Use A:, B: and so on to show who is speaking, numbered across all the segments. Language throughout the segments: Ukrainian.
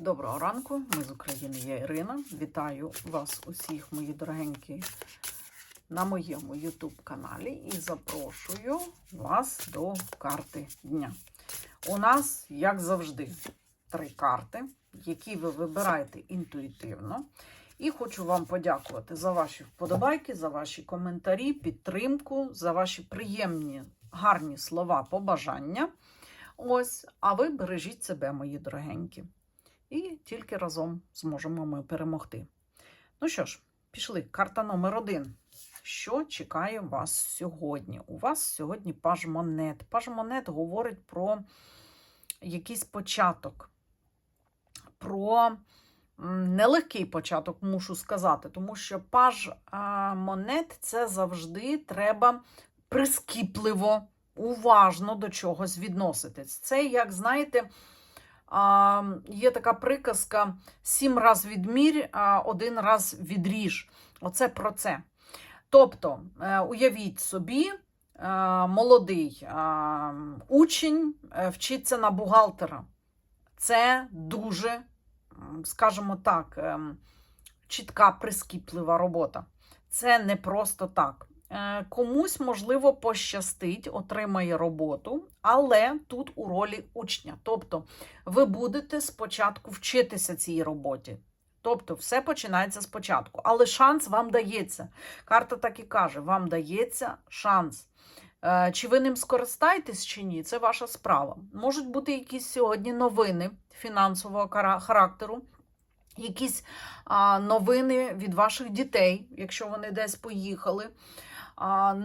A: Доброго ранку, ми з України, я Ірина. Вітаю вас усіх, мої дорогенькі, на моєму YouTube каналі і запрошую вас до карти дня. У нас, як завжди, три карти, які ви вибираєте інтуїтивно. І хочу вам подякувати за ваші вподобайки, за ваші коментарі, підтримку, за ваші приємні, гарні слова, побажання. Ось, а ви бережіть себе, мої дорогенькі. І тільки разом зможемо ми перемогти. Ну що ж, пішли. Карта номер один. Що чекає вас сьогодні? У вас сьогодні паж монет. Паж монет говорить про якийсь початок, про нелегкий початок, мушу сказати, тому що паж монет це завжди треба прискіпливо, уважно до чогось відноситись. Це, як знаєте, є така приказка: сім раз відмірь, а один раз відріж. Оце про це. Тобто, е, уявіть собі, е, молодий е, учень вчиться на бухгалтера. Це дуже, скажімо так, ем, чітка, прискіплива робота. Це не просто так. Е, Комусь, можливо, пощастить, отримає роботу, але тут у ролі учня. Тобто, ви будете спочатку вчитися цій роботі. Тобто, все починається спочатку. Але шанс вам дається. Карта так і каже: вам дається шанс. Е, Чи ви ним скористаєтесь чи ні, це ваша справа. Можуть бути якісь сьогодні новини фінансового характеру, якісь а, новини від ваших дітей, якщо вони десь поїхали.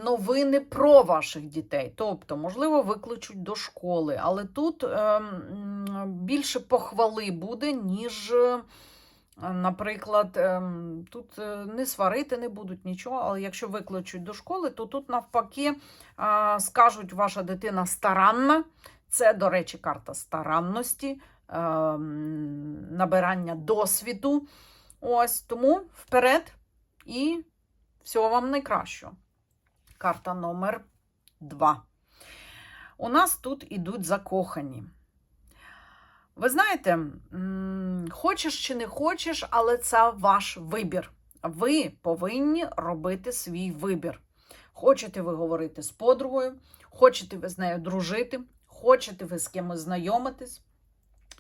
A: Новини про ваших дітей. Тобто, можливо, викличуть до школи, але тут ем, більше похвали буде, ніж, е, наприклад, ем, тут е, не сварити не будуть нічого, але якщо викличуть до школи, то тут навпаки а, скажуть, ваша дитина старанна. Це, до речі, карта старанності, ем, набирання досвіду. Ось тому вперед і всього вам найкращого. Карта номер 2. У нас тут ідуть закохані. Ви знаєте, хочеш чи не хочеш, але це ваш вибір. Ви повинні робити свій вибір. Хочете ви говорити з подругою, хочете ви з нею дружити, хочете ви з кимось знайомитись,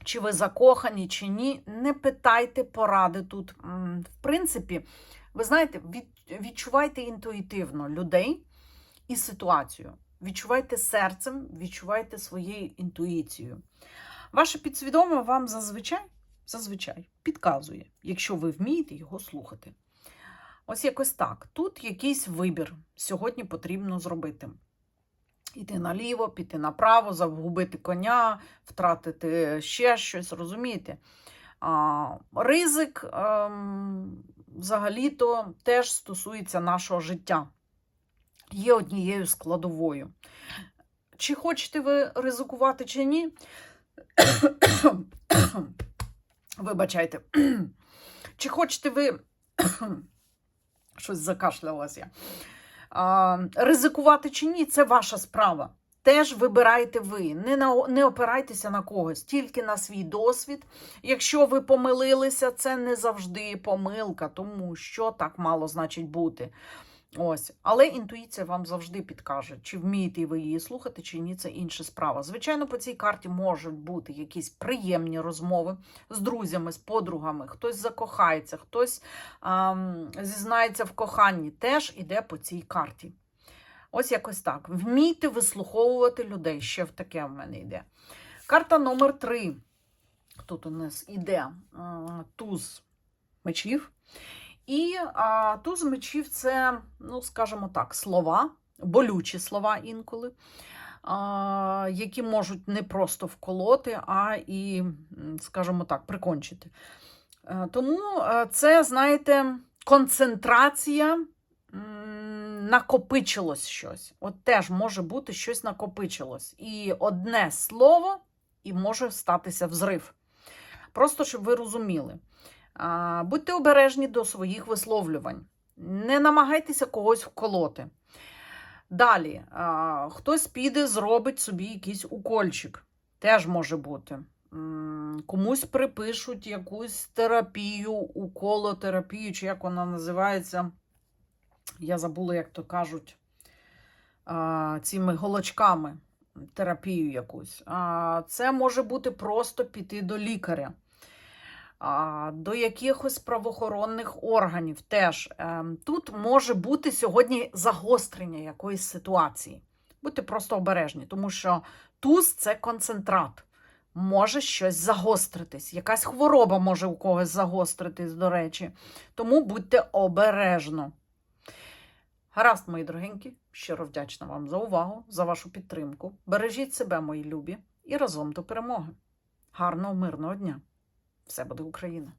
A: чи ви закохані, чи ні, не питайте поради тут. В принципі, ви знаєте, відчувайте інтуїтивно людей і ситуацію. Відчувайте серцем, відчувайте своєю інтуїцією. Ваше підсвідоме вам зазвичай, зазвичай підказує, якщо ви вмієте його слухати. Ось якось так. Тут якийсь вибір сьогодні потрібно зробити. Іти наліво, піти направо, загубити коня, втратити ще щось, розумієте? А, ризик ем, взагалі-то теж стосується нашого життя. Є однією складовою. Чи хочете ви ризикувати, чи ні? Вибачайте. Чи хочете ви. Щось закашлялась я. А, ризикувати чи ні, це ваша справа. Теж вибирайте ви. Не, на, не опирайтеся на когось, тільки на свій досвід. Якщо ви помилилися, це не завжди помилка, тому що так мало значить бути. Ось, але інтуїція вам завжди підкаже, чи вмієте ви її слухати, чи ні, це інша справа. Звичайно, по цій карті можуть бути якісь приємні розмови з друзями, з подругами, хтось закохається, хтось ам, зізнається в коханні. Теж іде по цій карті. Ось якось так. Вмійте вислуховувати людей. Ще в таке в мене йде. Карта номер три. Тут у нас іде туз мечів. І а, туз мечів це, ну, скажімо так, слова, болючі слова інколи, а, які можуть не просто вколоти, а і, скажімо так, прикончити. Е, Тому е, це, знаєте, концентрація накопичилось щось. От теж може бути щось накопичилось. І одне слово, і може статися взрив. Просто щоб ви розуміли. Будьте обережні до своїх висловлювань. Не намагайтеся когось вколоти. Далі, хтось піде, зробить собі якийсь укольчик. Теж може бути. комусь припишуть якусь терапію, уколотерапію, чи як вона називається. Я забула, як то кажуть, цими голочками терапію якусь. Це може бути просто піти до лікаря. До якихось правоохоронних органів теж Ем, тут може бути сьогодні загострення якоїсь ситуації. Будьте просто обережні, тому що туз це концентрат. Може щось загостритись. Якась хвороба може у когось загостритись, до речі. Тому будьте обережно. Гаразд, мої дорогенькі, щиро вдячна вам за увагу, за вашу підтримку. Бережіть себе, мої любі, і разом до перемоги. Гарного, мирного дня! Все буде Україна!